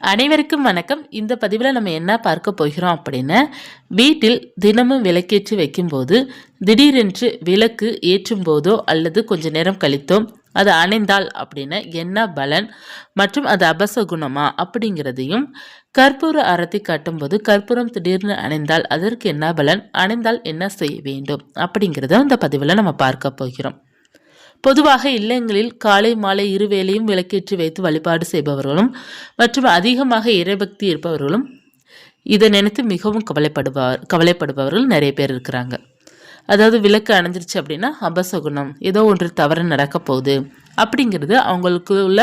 அனைவருக்கும் வணக்கம். இந்த பதிவில் நம்ம என்ன பார்க்க போகிறோம் அப்படின்னா வீட்டில் தினமும் விளக்கேற்றி வைக்கும்போது திடீரென்று விளக்கு ஏற்றும் போதோ அல்லது கொஞ்ச நேரம் கழித்தோ அது அணைந்தால் அப்படின்னா என்ன பலன் மற்றும் அது அபசகுணமா அப்படிங்கிறதையும் கற்பூர அறத்தை காட்டும்போது கற்பூரம் திடீர்னு அணைந்தால் அதற்கு என்ன பலன் அணைந்தால் என்ன செய்ய வேண்டும் அப்படிங்கிறத இந்த பதிவில் நம்ம பார்க்க போகிறோம். பொதுவாக இல்லங்களில் காலை மாலை இருவேளையும் விளக்கேற்றி வைத்து வழிபாடு செய்பவர்களும் மற்றும் அதிகமாக இறைபக்தி இருப்பவர்களும் இதை நினைத்து மிகவும் கவலைப்படுபவர் கவலைப்படுபவர்கள் நிறைய பேர் இருக்கிறாங்க. அதாவது விளக்கு அணைஞ்சிருச்சு அப்படின்னா அபசகுணம் ஏதோ ஒன்று தவறு நடக்க போகுது அப்படிங்கிறது அவங்களுக்கு உள்ள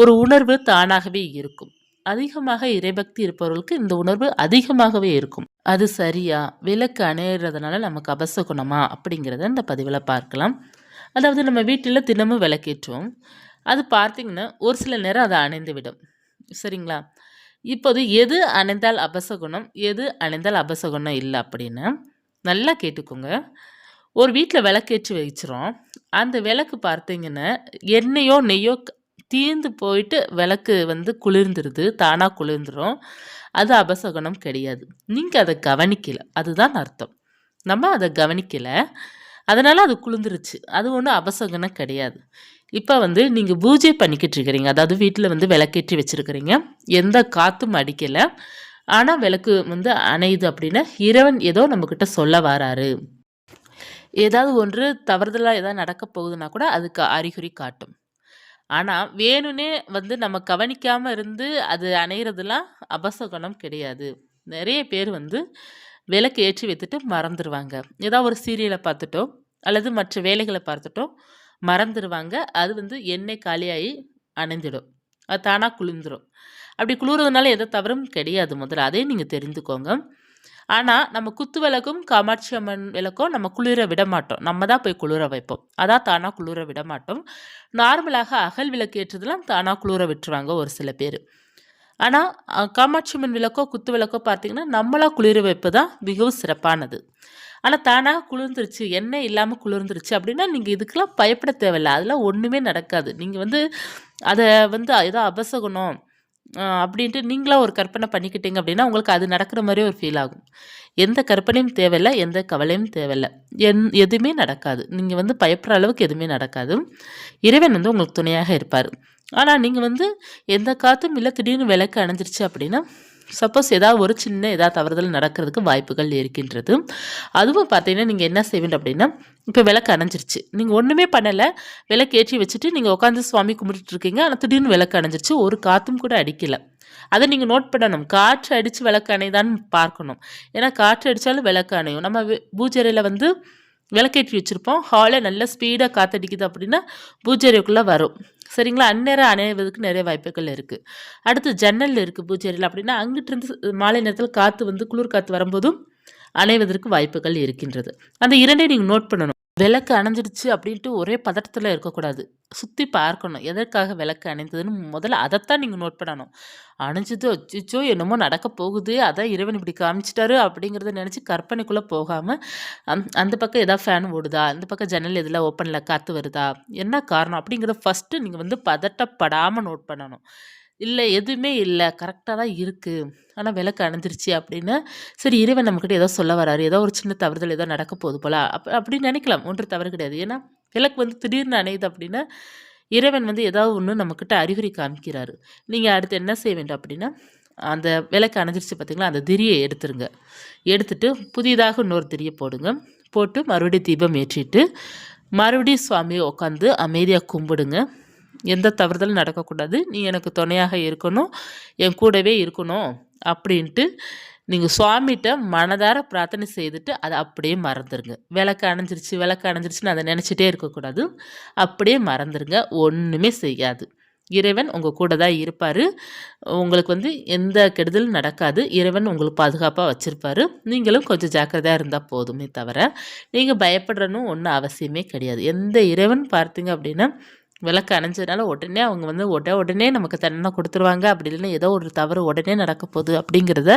ஒரு உணர்வு தானாகவே இருக்கும். அதிகமாக இறைபக்தி இருப்பவர்களுக்கு இந்த உணர்வு அதிகமாகவே இருக்கும். அது சரியா? விளக்கு அணையிறதுனால நமக்கு அபசகுணமா அப்படிங்கிறத இந்த பதிவில் பார்க்கலாம். அதாவது நம்ம வீட்டில் தினமும் விளக்கேற்றுவோம் அது பார்த்திங்கன்னா ஒரு சில நேரம் அதை அணைந்து விடும் சரிங்களா? இப்போது எது அணைந்தால் அபசகுணம் எது அணைந்தால் அபசகுணம் இல்லை அப்படின்னு நல்லா கேட்டுக்கோங்க. ஒரு வீட்டில் விளக்கேற்றி வச்சிரும் அந்த விளக்கு பார்த்தீங்கன்னா எண்ணெயோ நெய்யோ தீர்ந்து போயிட்டு விளக்கு வந்து குளிர்ந்துருது தானாக குளிர்ந்துடும் அது அபசகுணம் கிடையாது. நீங்கள் அதை கவனிக்கல. அதுதான் அர்த்தம். நம்ம அதை கவனிக்கலை. அதனால் அது குளிர்ந்துருச்சு. அது ஒன்றும் அபசகனம் கிடையாது. இப்போ வந்து நீங்கள் பூஜை பண்ணிக்கிட்டு இருக்கிறீங்க. அதாவது வீட்டில் வந்து விளக்கேற்றி வச்சுருக்கிறீங்க. எந்த காற்றும் அடிக்கலை. ஆனால் விளக்கு வந்து அணையுது அப்படின்னா இறைவன் ஏதோ நம்மக்கிட்ட சொல்ல வராரு. ஏதாவது ஒன்று தவறுதலாக ஏதாவது நடக்க போகுதுன்னா கூட அதுக்கு அறிகுறி காட்டும். ஆனால் வேணும்னே வந்து நம்ம கவனிக்காமல் இருந்து அது அணையிறதுலாம் அபசகுணம் கிடையாது. நிறைய பேர் வந்து விளக்கு ஏற்றி வைத்துட்டு மறந்துடுவாங்க ஏதாவது ஒரு சீரியலை பார்த்துட்டோ அல்லது மற்ற வேலைகளை பார்த்துட்டோ மறந்துடுவாங்க அது வந்து எண்ணெய் காலியாகி அணைஞ்சிடும். அது தானாக குளிர்ந்துடும் அப்படி குளிர்றதுனால எந்த தவறும் கிடையாது முதல்ல. அதையும் நீங்கள் தெரிந்துக்கோங்க ஆனால் நம்ம குத்து விளக்கும் காமாட்சி அம்மன் விளக்கும் நம்ம குளிர விட மாட்டோம். நம்ம தான் போய் குளிர வைப்போம். அதான் தானாக குளிர விட மாட்டோம். நார்மலாக அகல் விளக்கு ஏற்றதெல்லாம் தானாக குளிர விட்டுருவாங்க ஒரு சில பேர். ஆனால் காமாட்சி அம்மன் விளக்கோ குத்து விளக்கோ பார்த்தீங்கன்னா நம்மளாக குளிர வைப்பு தான் மிகவும் சிறப்பானது. ஆனால் தானாக குளிர்ந்துருச்சு எண்ணெய் இல்லாமல் குளிர்ந்துருச்சு அப்படின்னா நீங்கள் இதுக்கெல்லாம் பயப்பட தேவையில்ல. அதெல்லாம் ஒன்றுமே நடக்காது. நீங்கள் வந்து அதை வந்து ஏதோ அபசகுணம் அப்படின்ட்டு நீங்களாக ஒரு கற்பனை பண்ணிக்கிட்டீங்க அப்படின்னா உங்களுக்கு அது நடக்கிற மாதிரியே ஒரு ஃபீல் ஆகும். எந்த கற்பனையும் தேவையில்லை எந்த கவலையும் தேவையில்லை. என் எதுவுமே நடக்காது. நீங்கள் வந்து பயப்படுற அளவுக்கு எதுவுமே நடக்காது. இறைவன் வந்து உங்களுக்கு துணையாக இருப்பார். ஆனால் நீங்கள் வந்து எந்த காற்றும் இல்லை திடீர்னு விளக்கு அணைஞ்சிருச்சு அப்படின்னா சப்போஸ் ஏதாவது ஒரு சின்ன ஏதாவது தவறுதல் நடக்கிறதுக்கு வாய்ப்புகள் இருக்கின்றது. அதுவும் பார்த்தீங்கன்னா நீங்கள் என்ன செய்வீங்க அப்படின்னா இப்போ விளக்கு அணைஞ்சிருச்சு. நீங்கள் ஒன்றுமே பண்ணலை விளக்கு ஏற்றி வச்சுட்டு நீங்கள் உட்காந்து சுவாமி கும்பிட்டுட்டு இருக்கீங்க ஆனால் திடீர்னு விளக்கு அணைஞ்சிருச்சு ஒரு காற்றும் கூட அடிக்கலை. அதை நீங்கள் நோட் பண்ணணும். காற்று அடித்து விளக்கு அணைதான்னு பார்க்கணும். ஏன்னா காற்று அடித்தாலும் விளக்கு அணையும். நம்ம பூஜரையில் வந்து விளக்கேற்றி வச்சுருப்போம். ஹாலில் நல்ல ஸ்பீடாக காற்றடிக்குது அப்படின்னா பூஜரைக்குள்ளே வரும். சரிங்களா? அந்நேரம் அணைவதற்கு நிறைய வாய்ப்புகள் இருக்குது அடுத்து ஜன்னல் இருக்குது பூச்சேரியில் அப்படின்னா அங்கிட்டிருந்து மாலை நேரத்தில் காற்று வந்து குளிர் காற்று வரும்போதும் அணைவதற்கு வாய்ப்புகள் இருக்கின்றது. அந்த இரண்டையும் நீங்கள் நோட் பண்ணணும். விளக்கு அணைஞ்சிடுச்சு அப்படின்ட்டு ஒரே பதட்டத்தில் இருக்கக்கூடாது. சுற்றி பார்க்கணும். எதற்காக விளக்கு அணைந்ததுன்னு முதல்ல அதைத்தான் நீங்கள் நோட் பண்ணணும். அணைஞ்சது அச்சிச்சோ என்னமோ நடக்க போகுது. அதான் இறைவன் இப்படி காமிச்சிட்டாரு அப்படிங்கிறத நினச்சி கற்பனைக்குள்ளே போகாமல் அந் அந்த பக்கம் எதாவது ஃபேன் ஓடுதா? அந்த பக்கம் ஜன்னல் எதில் ஓப்பனில் காற்று வருதா? என்ன காரணம் அப்படிங்கிறத ஃபஸ்ட்டு நீங்கள் வந்து பதட்டப்படாமல் நோட் பண்ணணும். இல்லை எதுவுமே இல்லை. கரெக்டாக தான் இருக்குது ஆனால் விளக்கு அணைஞ்சிருச்சு அப்படின்னு. சரி இறைவன் நம்மக்கிட்ட ஏதோ சொல்ல வராரு. ஏதோ ஒரு சின்ன தவறுதல் ஏதோ நடக்க போகுது போல. அப் அப்படின்னு நினைக்கலாம். ஒன்று தவறு கிடையாது. ஏன்னா விளக்கு வந்து திடீர்னு அணையுது அப்படின்னா இறைவன் வந்து ஏதாவது ஒன்று நம்மக்கிட்ட அறிகுறி காமிக்கிறாரு நீங்கள் அடுத்து என்ன செய்ய வேண்டும் அப்படின்னா அந்த விளக்கு அணைஞ்சிருச்சு பார்த்திங்களா? அந்த திரியை எடுத்துருங்க. எடுத்துட்டு புதிதாக இன்னொரு திரியை போடுங்க. போட்டு மறுபடியும் தீபம் ஏற்றிட்டு மறுபடியும் சுவாமியை உட்காந்து அமைதியாக கும்பிடுங்க. எந்த தவறுதலும் நடக்கக்கூடாது. நீ எனக்கு துணையாக இருக்கணும். என் கூடவே இருக்கணும் அப்படின்ட்டு நீங்கள் சுவாமிகிட்ட மனதார பிரார்த்தனை செய்துட்டு அதை அப்படியே மறந்துடுங்க விளக்கு அணைஞ்சிருச்சு விளக்கு அணைஞ்சிருச்சுன்னு அதை நினச்சிட்டே இருக்கக்கூடாது. அப்படியே மறந்துடுங்க ஒன்றுமே செய்யாது. இறைவன் உங்கள் கூட தான் இருப்பார். உங்களுக்கு வந்து எந்த கெடுதலும் நடக்காது. இறைவன் உங்களுக்கு பாதுகாப்பாக வச்சுருப்பாரு. நீங்களும் கொஞ்சம் ஜாக்கிரதையாக இருந்தால் போதுமே தவிர நீங்கள் பயப்படுறனும் ஒன்றும் அவசியமே கிடையாது. எந்த இறைவன் பார்த்தீங்க அப்படின்னா விளக்கு அணைஞ்சதுனால உடனே அவங்க வந்து உடனே உடனே நமக்கு தண்டனை கொடுத்துருவாங்க. அப்படி இல்லைன்னா ஏதோ ஒரு தவறு உடனே நடக்க போகுது அப்படிங்கிறத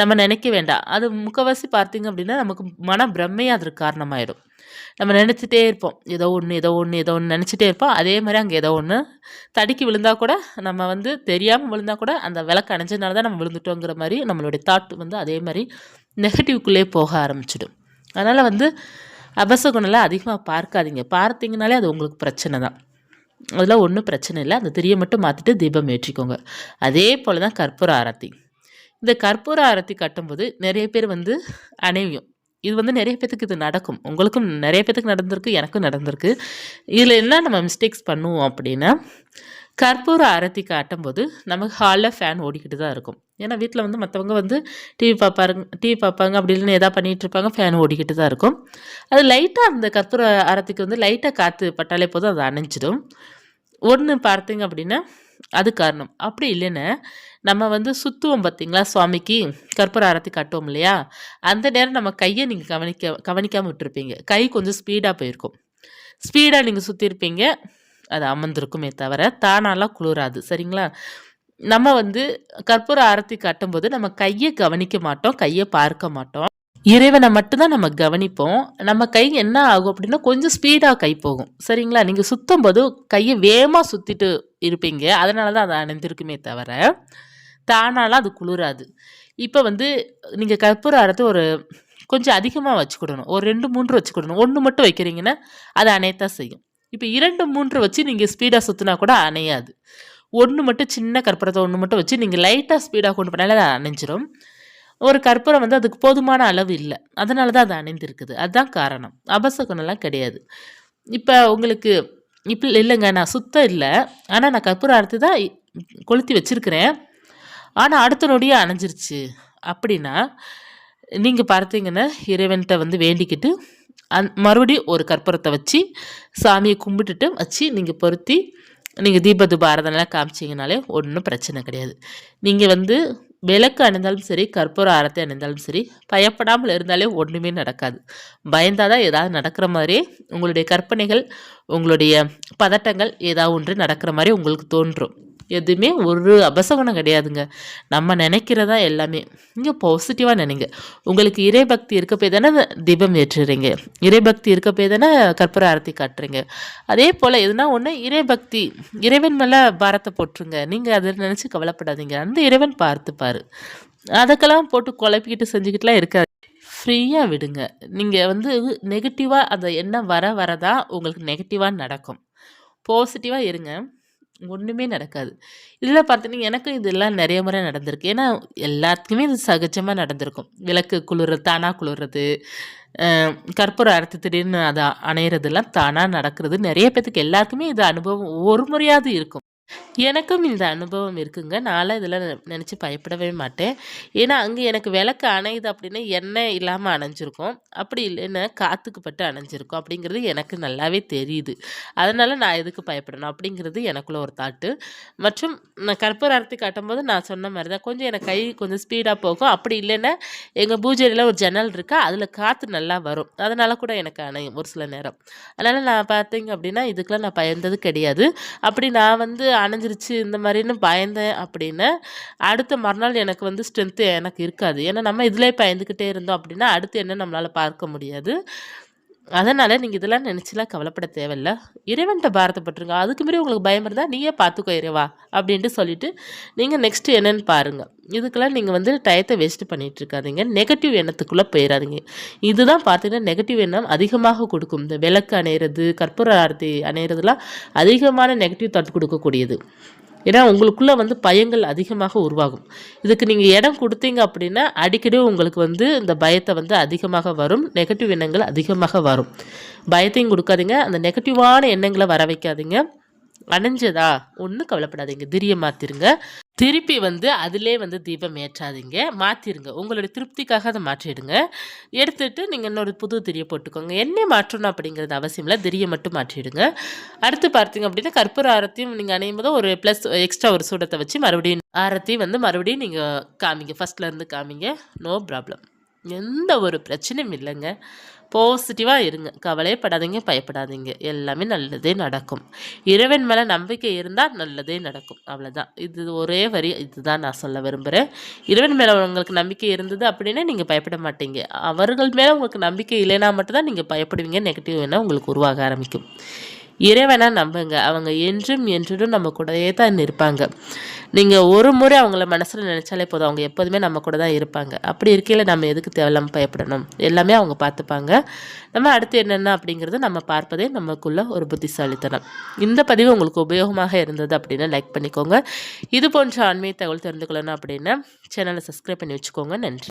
நம்ம நினைக்க வேண்டாம். அது முக்கவாசி பார்த்தீங்க அப்படின்னா நமக்கு மன பிரம்மையாக அதற்கு காரணமாயிடும் நம்ம நினச்சிட்டே இருப்போம். ஏதோ ஒன்று ஏதோ ஒன்று ஏதோ ஒன்று நினச்சிட்டே இருப்போம். அதே மாதிரி அங்கே ஏதோ ஒன்று தடுக்கி விழுந்தால் கூட நம்ம வந்து தெரியாமல் விழுந்தா கூட அந்த விளக்கு அணைஞ்சதுனால தான் நம்ம விழுந்துட்டோங்கிற மாதிரி நம்மளுடைய தாட் வந்து அதே மாதிரி நெகட்டிவ்க்குள்ளே போக ஆரம்பிச்சிடும். அதனால் வந்து அபசகுணம்லாம் அதிகமாக பார்க்காதீங்க. பார்த்தீங்கனாலே அது உங்களுக்கு பிரச்சனை தான். அதெல்லாம் ஒன்றும் பிரச்சனை இல்லை. அந்த திரியை மட்டும் மாற்றிட்டு தீபம் ஏற்றிக்கோங்க. அதே போல் தான் கற்பூர ஆரத்தி. இந்த கற்பூர ஆரத்தி கட்டும்போது நிறைய பேர் வந்து அணைவியும் இது வந்து நிறைய பேத்துக்கு இது நடக்கும். உங்களுக்கும் நிறைய பேத்துக்கு நடந்திருக்கு எனக்கும் நடந்திருக்கு. இதில் என்ன நம்ம மிஸ்டேக்ஸ் பண்ணுவோம் அப்படின்னா கற்பூர அரத்தி காட்டும்போது நமக்கு ஹாலில் ஃபேன் ஓடிக்கிட்டு தான் இருக்கும். ஏன்னா வீட்டில் வந்து மற்றவங்க வந்து டிவி பார்ப்பாருங்க டிவி பார்ப்பாங்க அப்படி இல்லைன்னு எதாவது பண்ணிகிட்டு இருப்பாங்க ஃபேன் ஓடிக்கிட்டு தான் இருக்கும். அது லைட்டாக அந்த கற்பூர அரத்திக்கு வந்து லைட்டாக காற்று பட்டாலே போதும் அது அணைஞ்சிடும். ஒன்று பார்த்தீங்க அப்படின்னா அது காரணம். அப்படி இல்லைன்னா நம்ம வந்து சுற்றுவோம் பார்த்தீங்களா சுவாமிக்கு கற்பூர ஆரத்தி காட்டுவோம் இல்லையா? அந்த நேரம் நம்ம கையை நீங்கள் கவனிக்க கவனிக்காமல் விட்டுருப்பீங்க. கை கொஞ்சம் ஸ்பீடாக போயிருக்கும். ஸ்பீடாக நீங்கள் சுற்றிருப்பீங்க அது அமர்ந்திருக்குமே தவிர தானாலாம் குளிராது சரிங்களா? நம்ம வந்து கற்பூர ஆரத்தி கட்டும்போது நம்ம கையை கவனிக்க மாட்டோம் கையை பார்க்க மாட்டோம். இறைவனை மட்டும்தான் நம்ம கவனிப்போம். நம்ம கை என்ன ஆகும் அப்படின்னா கொஞ்சம் ஸ்பீடாக கை போகும் சரிங்களா? நீங்கள் சுத்தும் போது கையை வேகமாக சுற்றிட்டு இருப்பீங்க. அதனால தான் அது அணைந்திருக்குமே தவிர தானாலாம் அது குளிராது. இப்போ வந்து நீங்கள் கற்பூர ஆரத்தை ஒரு கொஞ்சம் அதிகமாக வச்சுக்கிடணும். ஒரு ரெண்டு மூன்று வச்சுக்கிடணும். ஒன்று மட்டும் வைக்கிறீங்கன்னா அது அணையத்தான் செய்யும். இப்போ இரண்டு மூன்று வச்சு நீங்கள் ஸ்பீடாக சுற்றினா கூட அணையாது. ஒன்று மட்டும் சின்ன கற்பூரத்தை ஒன்று மட்டும் வச்சு நீங்கள் லைட்டாக ஸ்பீடாக கொண்டு போனாலே அது அணைஞ்சிரும். ஒரு கற்பூரம் வந்து அதுக்கு போதுமான அளவு இல்லை. அதனால தான் அது அணைந்திருக்குது. அதுதான் காரணம். அபசகுணம்லாம் கிடையாது. இப்போ உங்களுக்கு இப்போ இல்லைங்க நான் சுத்தம் இல்லை. ஆனால் நான் கற்பூரம் அறுத்து தான் கொளுத்தி வச்சுருக்கிறேன். ஆனால் அடுத்த நொடியே அணைஞ்சிருச்சு. அப்படின்னா நீங்கள் பார்த்தீங்கன்னா இறைவன்கிட்ட வந்து வேண்டிக்கிட்டு அந் மறுபடியும் ஒரு கற்பூரத்தை வச்சு சாமியை கும்பிட்டுட்டு வச்சு நீங்கள் பொருத்தி நீங்கள் தீப ஆராதனைலாம் காமிச்சிங்கனாலே ஒன்றும் பிரச்சனை கிடையாது. நீங்கள் வந்து விளக்கு அணிந்தாலும் சரி கற்பூர ஆரத்தை அணிந்தாலும் சரி பயப்படாமல் இருந்தாலே ஒன்றுமே நடக்காது. பயந்தால் தான் ஏதாவது நடக்கிற மாதிரியே உங்களுடைய கற்பனைகள் உங்களுடைய பதட்டங்கள் ஏதாவது ஒன்று நடக்கிற மாதிரி உங்களுக்கு தோன்றும். எதுவுமே ஒரு அபசகுணம் கிடையாதுங்க. நம்ம நினைக்கிறதா எல்லாமே. நீங்கள் பாசிட்டிவாக நினைங்க. உங்களுக்கு இறைபக்தி இருக்க போய் தானே தீபம் ஏற்றுறீங்க. இறைபக்தி இருக்க போய் தானே கற்பூர ஆரத்தி காட்டுறீங்க. அதே போல் எதுனா ஒன்று இறைபக்தி இறைவன் மேலே பாரத்தை போட்டுருங்க. நீங்கள் அதை நினச்சி கவலைப்படாதீங்க. அந்த இறைவன் பார்த்துப்பார் அதுக்கெல்லாம் போட்டு குழப்பிக்கிட்டு செஞ்சுக்கிட்டுலாம் இருக்காது. ஃப்ரீயாக விடுங்க. நீங்கள் வந்து நெகட்டிவாக அந்த எண்ணம் வர வரதான் உங்களுக்கு நெகட்டிவாக நடக்கும். பாசிட்டிவாக இருங்க. ஒன்றுமே நடக்காது. இதில் பார்த்தீங்கன்னா எனக்கும் இதெல்லாம் நிறைய முறை நடந்திருக்கு. ஏன்னா எல்லாத்துக்குமே இது சகஜமாக நடந்திருக்கும். விளக்கு குளிர்றது தானாக குளிர்றது கற்பூரம் அறுத்து திடீர்னு அதை அணையிறதுலாம் தானாக நடக்கிறது. நிறைய பேத்துக்கு எல்லாத்துக்குமே இது அனுபவம் ஒரு முறையாவது இருக்கும். எனக்கும் இந்த அனுபவம் இருக்குங்க. நான்லாம் இதெல்லாம் நினச்சி பயப்படவே மாட்டேன். ஏன்னா அங்கே எனக்கு விளக்கு அணையுது அப்படின்னா எண்ணெய் இல்லாமல் அணைஞ்சிருக்கும். அப்படி இல்லைன்னா காற்றுக்கு பட்டு அணைஞ்சிருக்கும் அப்படிங்கிறது எனக்கு நல்லாவே தெரியுது. அதனால் நான் எதுக்கு பயப்படணும் அப்படிங்கிறது எனக்குள்ள ஒரு தாட்டு மற்றும் நான் கற்பூர அரத்தி காட்டும்போது நான் சொன்ன மாதிரி தான் கொஞ்சம் எனக்கு கை கொஞ்சம் ஸ்பீடாக போகும். அப்படி இல்லைன்னா எங்கள் பூஜையில் ஒரு ஜன்னல் இருக்கா அதில் காற்று நல்லா வரும். அதனால் கூட எனக்கு அணையும் ஒரு சில நேரம். அதனால் நான் பார்த்தீங்க அப்படின்னா இதுக்கெலாம் நான் பயந்தது கிடையாது. அப்படி நான் வந்து அணைஞ்சிருச்சு இந்த மாதிரின்னு பயந்தேன் அப்படின்னு அடுத்த மறுநாள் எனக்கு வந்து ஸ்ட்ரென்த்து எனக்கு இருக்காது. ஏன்னா நம்ம இதிலே பயந்துக்கிட்டே இருந்தோம் அப்படின்னா அடுத்து என்ன நம்மளால் பார்க்க முடியாது. அதனால் நீங்கள் இதெல்லாம் நினச்சிலாம் கவலைப்பட தேவையில்ல. இறைவன்கிட்ட பாரத்தப்பட்டுருங்க அதுக்கு மாரி உங்களுக்கு பயம் இருந்தால் நீயே பார்த்துக்கோ இறைவா அப்படின்ட்டு சொல்லிவிட்டு நீங்கள் நெக்ஸ்ட்டு என்னென்னு பாருங்கள் இதுக்கெல்லாம் நீங்கள் வந்து டயத்தை வேஸ்ட்டு பண்ணிகிட்டு இருக்காதீங்க நெகட்டிவ் எண்ணத்துக்குள்ளே போயிடாதீங்க இதுதான் பார்த்தீங்கன்னா நெகட்டிவ் எண்ணம் அதிகமாக கொடுக்கும். இந்த விளக்கு அணையிறது கற்பூர ஆரத்தி அணையிறதுலாம் அதிகமான நெகட்டிவ் தட்டு கொடுக்கக்கூடியது. ஏன்னா உங்களுக்குள்ளே வந்து பயங்கள் அதிகமாக உருவாகும். இதுக்கு நீங்கள் இடம் கொடுத்தீங்க அப்படின்னா அடிக்கடி உங்களுக்கு வந்து இந்த பயத்தை வந்து அதிகமாக வரும் நெகட்டிவ் எண்ணங்கள் அதிகமாக வரும். பயத்தையும் கொடுக்காதீங்க. அந்த நெகட்டிவான எண்ணங்களை வர வைக்காதீங்க. அணைஞ்சதா? ஒன்றும் கவலைப்படாதீங்க. திரிய மாற்றிருங்க திருப்பி வந்து அதிலே வந்து தீபம் ஏற்றாதீங்க. மாற்றிருங்க உங்களுடைய திருப்திக்காக அதை மாற்றிடுங்க. எடுத்துகிட்டு நீங்கள் இன்னொரு புது திரியை போட்டுக்கோங்க. என்ன மாற்றணும் அப்படிங்கிறது அவசியம் இல்லை. திரியை மட்டும் மாற்றிடுங்க. அடுத்து பார்த்தீங்க அப்படின்னா கற்பூர ஆரத்தையும் நீங்கள் அணையும் போது ஒரு ப்ளஸ் எக்ஸ்ட்ரா ஒரு சூடத்தை வச்சு மறுபடியும் ஆரத்தையும் வந்து மறுபடியும் நீங்கள் காமிங்க. ஃபஸ்ட்லேருந்து காமிங்க. நோ ப்ராப்ளம் எந்த ஒரு பிரச்சனையும் இல்லைங்க. பாசிட்டிவாக இருங்க. கவலைப்படாதீங்க பயப்படாதீங்க. எல்லாமே நல்லதே நடக்கும். இறைவன் மேலே நம்பிக்கை இருந்தால் நல்லதே நடக்கும். அவ்வளோதான் இது ஒரே வரி. இதுதான் நான் சொல்ல விரும்புகிறேன் இறைவன் மேலே உங்களுக்கு நம்பிக்கை இருந்தது அப்படின்னா நீங்கள் பயப்பட மாட்டீங்க. அவர்கள் மேலே உங்களுக்கு நம்பிக்கை இல்லைன்னா மட்டும்தான் நீங்கள் பயப்படுவீங்க. நெகட்டிவ் வேணால் உங்களுக்கு உருவாக ஆரம்பிக்கும். இறைவனாக நம்புங்க. அவங்க என்றும் என்றும் நம்ம கூடயே தான் இருப்பாங்க நீங்கள் ஒரு முறை அவங்கள மனசில் நினச்சாலே போதும். அவங்க எப்போதுமே நம்ம கூட தான் இருப்பாங்க. அப்படி இருக்கையில் நம்ம எதுக்கு தேவையில்லாமல் பயப்படணும்? எல்லாமே அவங்க பார்த்துப்பாங்க. நம்ம அடுத்து என்னென்ன அப்படிங்கிறத நம்ம பார்ப்பதே நமக்குள்ள ஒரு புத்திசாலித்தனம். இந்த பதிவு உங்களுக்கு உபயோகமாக இருந்தது அப்படின்னா லைக் பண்ணிக்கோங்க. இது போன்ற ஆன்மீக தகவல் தெரிந்து கொள்ளணும் அப்படின்னா சேனலை சப்ஸ்கிரைப் பண்ணி வச்சுக்கோங்க. நன்றி.